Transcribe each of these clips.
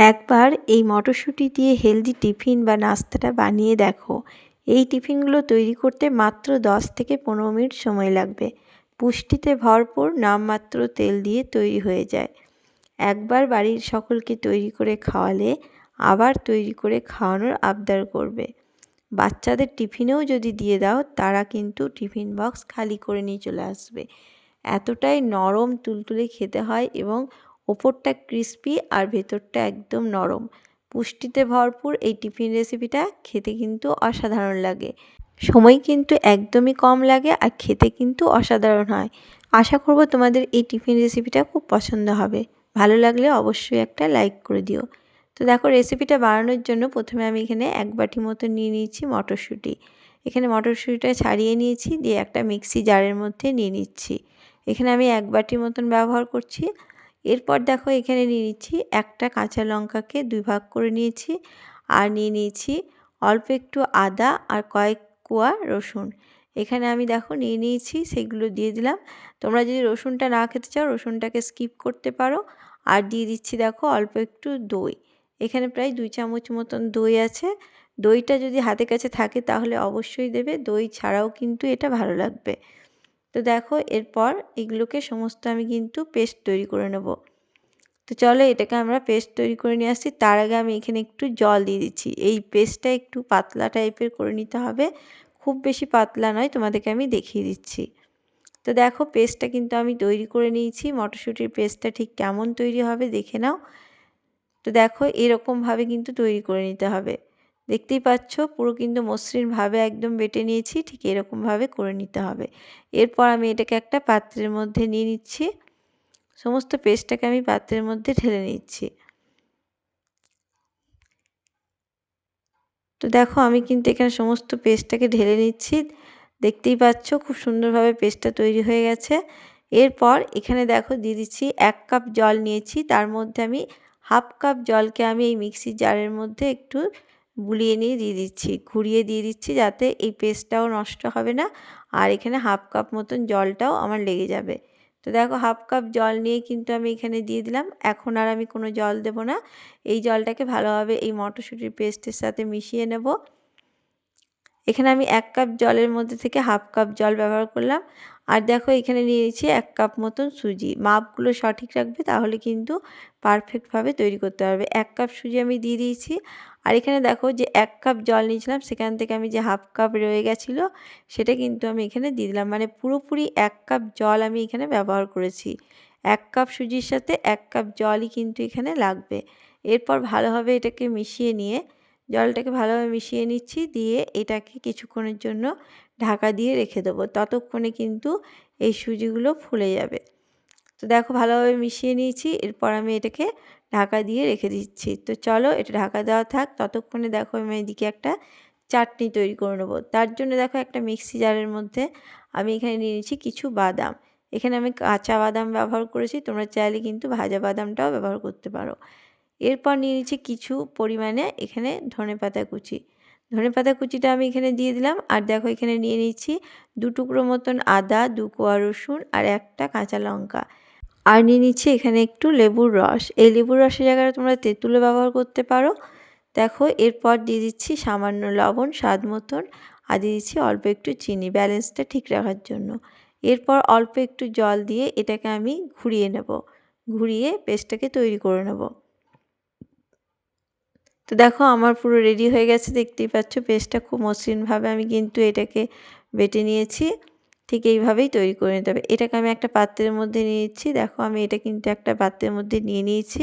একবার এই মটরশুঁটি দিয়ে হেলদি টিফিন বা নাস্তাটা বানিয়ে দেখো। এই টিফিনগুলো তৈরি করতে মাত্র দশ থেকে পনেরো মিনিট সময় লাগবে। পুষ্টিতে ভরপুর নামমাত্র তেল দিয়ে তৈরি হয়ে যায়। একবার বাড়ির সকলকে তৈরি করে খাওয়ালে আবার তৈরি করে খাওয়ানোর আবদার করবে। বাচ্চাদের টিফিনেও যদি দিয়ে দাও, তারা কিন্তু টিফিন বক্স খালি করে নিয়ে চলে আসবে। এতটাই নরম, তুলতুলে খেতে হয় এবং ওপরটা ক্রিস্পি আর ভেতরটা একদম নরম। পুষ্টিতে ভরপুর এই টিফিন রেসিপিটা খেতে কিন্তু অসাধারণ লাগে। সময় কিন্তু একদমই কম লাগে আর খেতে কিন্তু অসাধারণ হয়। আশা করব তোমাদের এই টিফিন রেসিপিটা খুব পছন্দ হবে। ভালো লাগলে অবশ্যই একটা লাইক করে দিও। তো দেখো রেসিপিটা বানানোর জন্য প্রথমে আমি এখানে এক বাটি মতো নিয়ে নিয়েছি মটরশুঁটি। এখানে মটরশুঁটিটা ছাড়িয়ে নিয়েছি, দিয়ে একটা মিক্সি জারের মধ্যে নিয়ে নিচ্ছি। এখানে আমি এক বাটি মতন ব্যবহার করছি। এরপর দেখো এখানে নিয়ে নিচ্ছি একটা কাঁচা লঙ্কাকে দুই ভাগ করে নিয়েছি আর নিয়ে নিয়েছি অল্প একটু আদা আর কয়েক কোয়া রসুন। এখানে আমি দেখো নিয়ে নিয়েছি, সেগুলো দিয়ে দিলাম। তোমরা যদি রসুনটা না খেতে চাও, রসুনটাকে স্কিপ করতে পারো। আর দিয়ে দিচ্ছি দেখো অল্প একটু দই। এখানে প্রায় দুই চামচ মতন দই আছে। দইটা যদি হাতে কাছে থাকে তাহলে অবশ্যই দেবে। দই ছাড়াও কিন্তু এটা ভালো লাগবে। তো দেখো এরপর এগুলোকে সমস্ত আমি কিন্তু পেস্ট তৈরি করে নেব। তো চলো এটাকে আমরা পেস্ট তৈরি করে নিয়ে আসছি। তার আগে আমি এখানে একটু জল দিয়ে দিচ্ছি। এই পেস্টটা একটু পাতলা টাইপের করে নিতে হবে। খুব বেশি পাতলা নয়, তোমাদেরকে আমি দেখিয়ে দিচ্ছি। তো দেখো পেস্টটা কিন্তু আমি তৈরি করে নিয়েছি। মটরশুঁটির পেস্টটা ঠিক কেমন তৈরি হবে দেখে নাও। তো দেখো এরকমভাবে কিন্তু তৈরি করে নিতে হবে। দেখতেই পাচ্ছ, পুরো কিন্তু মসৃণভাবে একদম বেটে নিয়েছি, ঠিক এরকমভাবে করে নিতে হবে। এরপর আমি এটাকে একটা পাত্রের মধ্যে নিয়ে নিচ্ছি। সমস্ত পেস্টটাকে আমি পাত্রের মধ্যে ঢেলে নিচ্ছি। তো দেখো, আমি কিন্তু এখানে সমস্ত পেস্টটাকে ঢেলে নিচ্ছি। দেখতেই পাচ্ছ, খুব সুন্দরভাবে পেস্টটা তৈরি হয়ে গেছে। এরপর এখানে দেখো, দিয়ে দিচ্ছি এক কাপ জল নিয়েছি। তার মধ্যে আমি হাফ কাপ জলকে আমি এই মিক্সির জারের মধ্যে একটু বুলিয়ে নিয়ে দিয়ে দিচ্ছি, ঘুরিয়ে দিয়ে দিচ্ছি যাতে এই পেস্টটাও নষ্ট হবে না আর এখানে হাফ কাপ মতন জলটাও আমার লেগে যাবে। তো দেখো হাফ কাপ জল নিয়ে কিন্তু আমি এখানে দিয়ে দিলাম, এখন আর আমি কোনো জল দেব না। এই জলটাকে ভালোভাবে এই মটরশুঁটির পেস্টের সাথে মিশিয়ে নেব। এখানে আমি এক কাপ জলের মধ্যে থেকে হাফ কাপ জল ব্যবহার করলাম। আর দেখো এখানে নিয়েছি এক কাপ মতন সুজি, মাপগুলো সঠিক রাখবে তাহলে কিন্তু পারফেক্টভাবে তৈরি করতে পারবে। এক কাপ সুজি আমি দিয়ে দিয়েছি। আর এখানে দেখো যে এক কাপ জল নিয়েছিলাম, সেখান থেকে আমি যে হাফ কাপ রয়ে গেছিল, সেটা কিন্তু আমি এখানে দিয়ে দিলাম। মানে পুরোপুরি এক কাপ জল আমি এখানে ব্যবহার করেছি। এক কাপ সুজির সাথে এক কাপ জলই কিন্তু এখানে লাগবে। এরপর ভালোভাবে এটাকে মিশিয়ে নিয়ে, জলটাকে ভালোভাবে মিশিয়ে নিচ্ছি, দিয়ে এটাকে কিছুক্ষণের জন্য ঢাকা দিয়ে রেখে দেবো। ততক্ষণে কিন্তু এই সুজিগুলো ফুলে যাবে। তো দেখো ভালোভাবে মিশিয়ে নিয়েছি, এরপর আমি এটাকে ঢাকা দিয়ে রেখে দিচ্ছি। তো চলো এটা ঢাকা দেওয়া থাক, ততক্ষণে দেখো আমি এদিকে একটা চাটনি তৈরি করে নেব। তার জন্য দেখো একটা মিক্সি জারের মধ্যে আমি এখানে নিয়ে নিচ্ছি কিছু বাদাম। এখানে আমি কাঁচা বাদাম ব্যবহার করেছি, তোমরা চাইলে কিন্তু ভাজা বাদামটাও ব্যবহার করতে পারো। এরপর নিয়ে নিচ্ছি কিছু পরিমাণে এখানে ধনে পাতা কুচি। ধনে পাতা কুচিটা আমি এখানে দিয়ে দিলাম, আর দেখো এখানে নিয়ে নিচ্ছি দু টুকরো মতন আদা, দু কোয়া রসুন, আর একটা কাঁচা লঙ্কা। আর নিয়ে নিচ্ছি এখানে একটু লেবুর রস। এই লেবুর রসের জায়গায় তোমরা তেঁতুলও ব্যবহার করতে পারো। দেখো, এরপর দিয়ে দিচ্ছি সামান্য লবণ, স্বাদ মতন, আর দিয়ে দিচ্ছি অল্প একটু চিনি ব্যালেন্সটা ঠিক রাখার জন্য। এরপর অল্প একটু জল দিয়ে এটাকে আমি ঘুরিয়ে নেব। ঘুরিয়ে পেস্টটাকে তৈরি করে নেব। তো দেখো, আমার পুরো রেডি হয়ে গেছে, দেখতেই পাচ্ছ পেস্টটা খুব মসৃণভাবে আমি কিন্তু এটাকে বেটে নিয়েছি। ঠিক এইভাবেই তৈরি করে নিতে হবে। এটাকে আমি একটা পাত্রের মধ্যে নিয়েছি দেখো আমি এটা কিন্তু একটা পাত্রের মধ্যে নিয়ে নিয়েছি।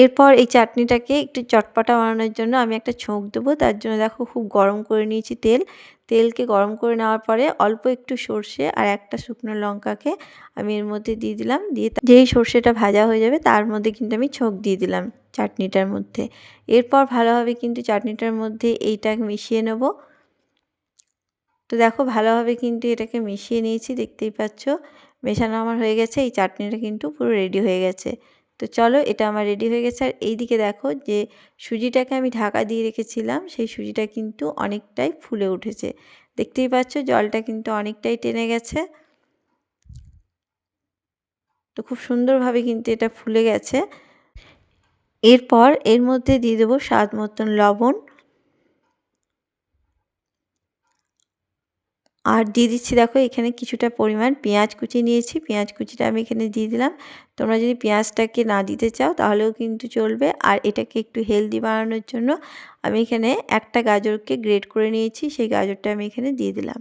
এরপর এই চাটনিটাকে একটু চটপাটা বানানোর জন্য আমি একটা ছোঁক দেবো। তার জন্য দেখো খুব গরম করে নিয়েছি তেল। তেলকে গরম করে নেওয়ার পরে অল্প একটু সর্ষে আর একটা শুকনো লঙ্কাকে আমি এর মধ্যে দিয়ে দিলাম। দিয়ে যেই সর্ষেটা ভাজা হয়ে যাবে তার মধ্যে কিন্তু আমি ছোঁক দিয়ে দিলাম চাটনিটার মধ্যে। এরপর ভালোভাবে কিন্তু চাটনিটার মধ্যে এইটা মিশিয়ে নেব। তো দেখো ভালোভাবে কিন্তু এটাকে মিশিয়ে নিয়েছি, দেখতেই পাচ্ছ। মেশানো আমার হয়ে গেছে, এই চাটনিটা কিন্তু পুরো রেডি হয়ে গেছে। তো চলো এটা আমার রেডি হয়ে গেছে। আর এই দিকে দেখো যে সুজিটাকে আমি ঢাকা দিয়ে রেখেছিলাম, সেই সুজিটা কিন্তু অনেকটাই ফুলে উঠেছে। দেখতেই পাচ্ছ জলটা কিন্তু অনেকটাই টেনে গেছে। তো খুব সুন্দরভাবে কিন্তু এটা ফুলে গেছে। এরপর এর মধ্যে দিয়ে দেবো স্বাদ মতন লবণ। আর দিয়ে দিচ্ছি দেখো, এখানে কিছুটা পরিমাণ পেঁয়াজ কুচি নিয়েছি। পেঁয়াজ কুচিটা আমি এখানে দিয়ে দিলাম। তোমরা যদি পেঁয়াজটাকে না দিতে চাও, তাহলেও কিন্তু চলবে। আর এটাকে একটু হেলদি বানানোর জন্য আমি এখানে একটা গাজরকে গ্রেট করে নিয়েছি, সেই গাজরটা আমি এখানে দিয়ে দিলাম।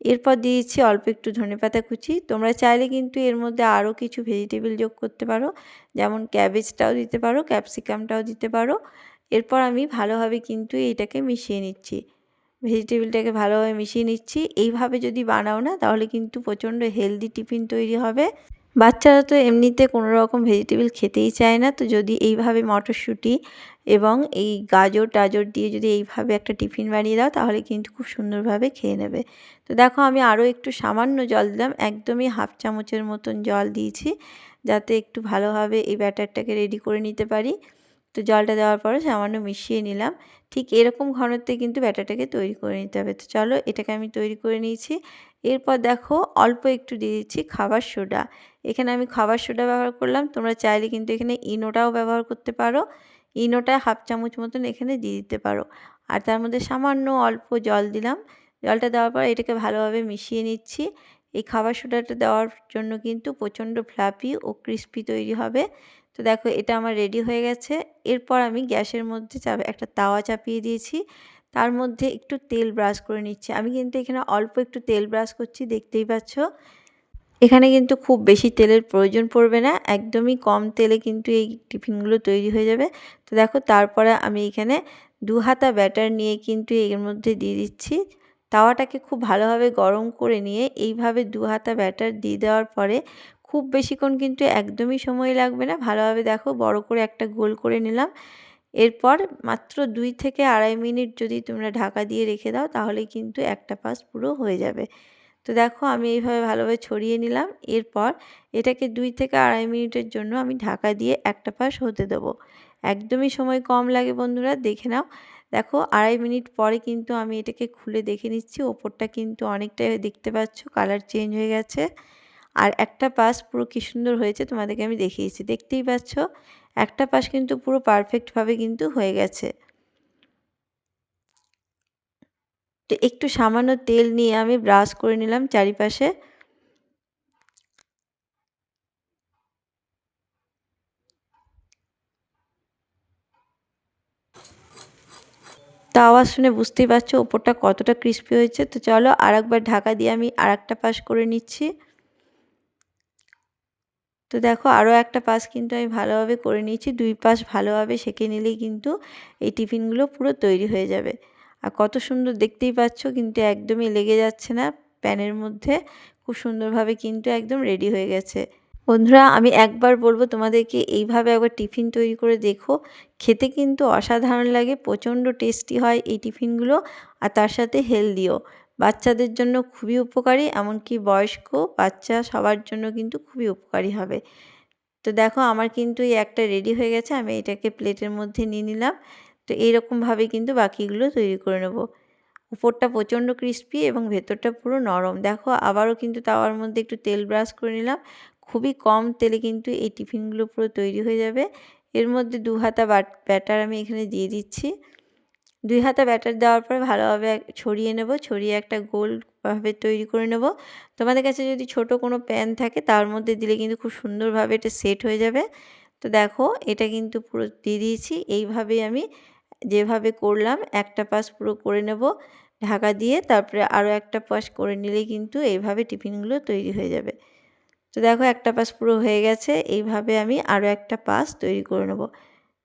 এরপর দিয়েছি অল্প একটু ধনেপাতা কুচি। তোমরা চাইলে কিন্তু এর মধ্যে আরও কিছু ভেজিটেবল যোগ করতে পারো, যেমন ক্যাবেজটাও দিতে পারো, ক্যাপসিকামটাও দিতে পারো। এরপর আমি ভালোভাবে কিন্তু এটাকে মিশিয়ে নিচ্ছি। ভেজিটেবিলটাকে ভালোভাবে মিশিয়ে নিচ্ছি। এইভাবে যদি বানাও না, তাহলে কিন্তু প্রচণ্ড হেলদি টিফিন তৈরি হবে। বাচ্চারা তো এমনিতে কোনো রকম ভেজিটেবিল খেতেই চায় না। তো যদি এইভাবে মটরশুঁটি এবং এই গাজর টাজর দিয়ে যদি এইভাবে একটা টিফিন বানিয়ে দাও, তাহলে কিন্তু খুব সুন্দরভাবে খেয়ে নেবে। তো দেখো, আমি আরও একটু সামান্য জল দিলাম। একদমই হাফ চামচের মতন জল দিয়েছি, যাতে একটু ভালোভাবে এই ব্যাটারটাকে রেডি করে নিতে পারি। তো জলটা দেওয়ার পরে সামান্য মিশিয়ে নিলাম। ঠিক এরকম ঘনত্বে কিন্তু ব্যাটারটাকে তৈরি করে নিতে হবে। তো চলো এটাকে আমি তৈরি করে নিয়েছি। এরপর দেখো অল্প একটু দিয়ে দিচ্ছি খাবার সোডা। এখানে আমি খাবার সোডা ব্যবহার করলাম। তোমরা চাইলে কিন্তু এখানে ইনোটাও ব্যবহার করতে পারো। ইনোটা হাফ চামচ মতন এখানে দিয়ে দিতে পারো। আর তার মধ্যে সামান্য অল্প জল দিলাম। জলটা দেওয়ার পর এটাকে ভালোভাবে মিশিয়ে নিচ্ছি। এই খাবার সোডাটা দেওয়ার জন্য কিন্তু প্রচণ্ড ফ্লাপি ও ক্রিস্পি তৈরি হবে। তো দেখো এটা আমার রেডি হয়ে গেছে। এরপর আমি গ্যাসের মধ্যে চাপ একটা তাওয়া চাপিয়ে দিয়েছি। তার মধ্যে একটু তেল ব্রাশ করে নিচ্ছি। আমি কিন্তু এখানে অল্প একটু তেল ব্রাশ করছি, দেখতেই পাচ্ছ। এখানে কিন্তু খুব বেশি তেলের প্রয়োজন পড়বে না। একদমই কম তেলে কিন্তু এই টিফিনগুলো তৈরি হয়ে যাবে। তো দেখো তারপরে আমি এখানে দু হাতা ব্যাটার নিয়ে কিন্তু এর মধ্যে দিয়ে দিচ্ছি। তাওয়াটাকে খুব ভালোভাবে গরম করে নিয়ে এইভাবে দু হাতা ব্যাটার দিয়ে দেওয়ার পরে খুব বেশিক্ষণ কিন্তু একদমই সময় লাগবে না। ভালোভাবে দেখো বড় করে একটা গোল করে নিলাম। এরপর মাত্র দুই থেকে আড়াই মিনিট যদি তোমরা ঢাকা দিয়ে রেখে দাও তাহলে কিন্তু একটা পাস পুরো হয়ে যাবে। তো দেখো আমি এইভাবে ভালোভাবে ছড়িয়ে নিলাম। এরপর এটাকে দুই থেকে আড়াই মিনিটের জন্য আমি ঢাকা দিয়ে একটা পাস হতে দেবো। একদমই সময় কম লাগে বন্ধুরা, দেখে নাও। দেখো আড়াই মিনিট পরে কিন্তু আমি এটাকে খুলে দেখে নিচ্ছি। ওপরটা কিন্তু অনেকটাই দেখতে পাচ্ছ, কালার চেঞ্জ হয়ে গেছে। আর একটা পাশ পুরো কী সুন্দর হয়েছে তোমাদেরকে আমি দেখিয়েছি। দেখতেই পাচ্ছ? একটা পাশ কিন্তু পুরো পারফেক্টভাবে কিন্তু হয়ে গেছে। তো একটু সামান্য তেল নিয়ে আমি ব্রাশ করে নিলাম চারিপাশে। তো আওয়াজ শুনে বুঝতেই পারছ ওপরটা কতটা ক্রিস্পি হয়েছে। তো চলো আর একবার ঢাকা দিয়ে আমি আর একটা পাশ করে নিচ্ছি। তো দেখো আরও একটা পাশ কিন্তু আমি ভালোভাবে করে নিয়েছি। দুই পাশ ভালোভাবে সেঁকে নিলেই কিন্তু এই টিফিনগুলো পুরো তৈরি হয়ে যাবে। আর কত সুন্দর দেখতেই পাচ্ছ, কিন্তু একদমই লেগে যাচ্ছে না প্যানের মধ্যে। খুব সুন্দরভাবে কিন্তু একদম রেডি হয়ে গেছে। বন্ধুরা, আমি একবার বলব তোমাদেরকে এইভাবে একবার টিফিন তৈরি করে দেখো। খেতে কিন্তু অসাধারণ লাগে, প্রচণ্ড টেস্টি হয় এই টিফিনগুলো। আর তার সাথে হেলদিও। বাচ্চাদের জন্য খুবই উপকারী, এমনকি বয়স্ক বাচ্চা সবার জন্য কিন্তু খুবই উপকারী হবে। তো দেখো, আমার কিন্তু এই একটা রেডি হয়ে গেছে, আমি এটাকে প্লেটের মধ্যে নিয়ে নিলাম। তো এইরকমভাবে কিন্তু বাকিগুলো তৈরি করে নেব। উপরটা প্রচণ্ড ক্রিস্পি এবং ভেতরটা পুরো নরম। দেখো, আবারও কিন্তু তাওয়ার মধ্যে একটু তেল ব্রাশ করে নিলাম। খুবই কম তেলে কিন্তু এই টিফিনগুলো পুরো তৈরি হয়ে যাবে। এর মধ্যে দু হাতা ব্যাটার আমি এখানে দিয়ে দিচ্ছি। দুই হাতা ব্যাটার দেওয়ার পরে ভালোভাবে ছড়িয়ে নেব, ছড়িয়ে একটা গোলভাবে তৈরি করে নেব। তোমাদের কাছে যদি ছোট কোনো প্যান থাকে, তার মধ্যে দিলে কিন্তু খুব সুন্দরভাবে এটা সেট হয়ে যাবে। তো দেখো, এটা কিন্তু পুরো দিয়ে দিয়েছি। এইভাবেই আমি যেভাবে করলাম, একটা পাশ পুরো করে নেব ঢাকা দিয়ে। তারপরে আরও একটা পাশ করে নিলেই কিন্তু এইভাবে টিফিনগুলো তৈরি হয়ে যাবে। তো দেখো, একটা পাশ পুরো হয়ে গেছে। এইভাবে আমি আরও একটা পাশ তৈরি করে নেব।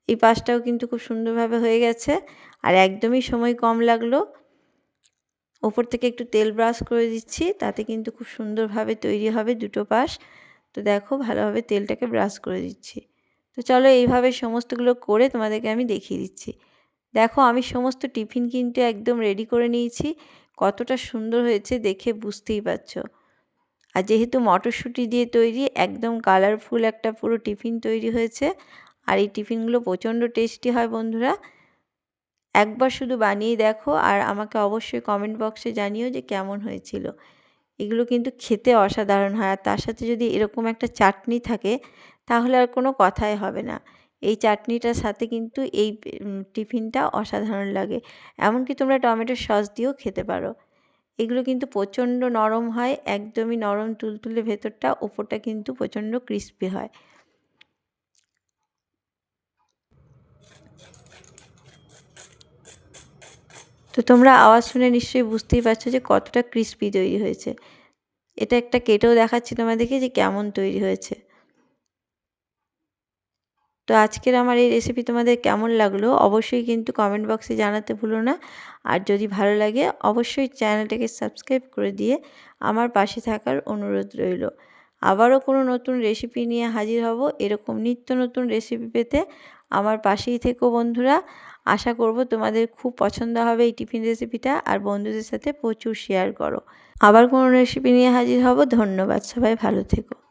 এই পাশটাও কিন্তু খুব সুন্দরভাবে হয়ে গেছে। আর একদমই সময় কম লাগল। ওপর থেকে একটু তেল ব্রাশ করে দিচ্ছি, তাতে কিন্তু খুব সুন্দরভাবে তৈরি হবে দুটো পাশ। তো দেখো, ভালোভাবে তেলটাকে ব্রাশ করে দিচ্ছি। তো চলো এইভাবে সমস্তগুলো করে তোমাদেরকে আমি দেখিয়ে দিচ্ছি। দেখো, আমি সমস্ত টিফিন কিন্তু একদম রেডি করে নিয়েছি। কতটা সুন্দর হয়েছে দেখে বুঝতেই পারছ। আর যেহেতু মটরশুঁটি দিয়ে তৈরি, একদম কালারফুল একটা পুরো টিফিন তৈরি হয়েছে। আর এই টিফিনগুলো প্রচণ্ড টেস্টি হয় বন্ধুরা। একবার শুধু বানিয়ে দেখো আর আমাকে অবশ্যই কমেন্ট বক্সে জানিও যে কেমন হয়েছিল। এগুলো কিন্তু খেতে অসাধারণ হয় আর তার সাথে যদি এরকম একটা চাটনি থাকে তাহলে আর কোনো কথাই হবে না। এই চাটনিটার সাথে কিন্তু এই টিফিনটা অসাধারণ লাগে। এমনকি তোমরা টমেটোর সস দিয়েও খেতে পারো। এগুলো কিন্তু প্রচণ্ড নরম হয়, একদমই নরম তুলতুলে ভেতরটা, ওপরটা কিন্তু প্রচণ্ড ক্রিস্পি হয়। তো তোমরা আওয়াজ শুনে নিশ্চয়ই বুঝতেই পারছ যে কতটা ক্রিস্পি তৈরি হয়েছে। এটা একটা কেটেও দেখাচ্ছি তোমাদেরকে যে কেমন তৈরি হয়েছে। তো আজকের আমার এই রেসিপি তোমাদের কেমন লাগল অবশ্যই কিন্তু কমেন্ট বক্সে জানাতে ভুলো না। আর যদি ভালো লাগে অবশ্যই চ্যানেলটাকে সাবস্ক্রাইব করে দিয়ে আমার পাশে থাকার অনুরোধ রইল। আবারও কোনো নতুন রেসিপি নিয়ে হাজির হব এরকম নিত্য নতুন রেসিপি পেতে আমার পাশেই থেকো বন্ধুরা। আশা করব তোমাদের খুব পছন্দ হবে এই টিফিন রেসিপিটা আর বন্ধুদের সাথে প্রচুর শেয়ার করো। আবার কোনো রেসিপি নিয়ে হাজির হব। ধন্যবাদ সবাই, ভালো থেকো।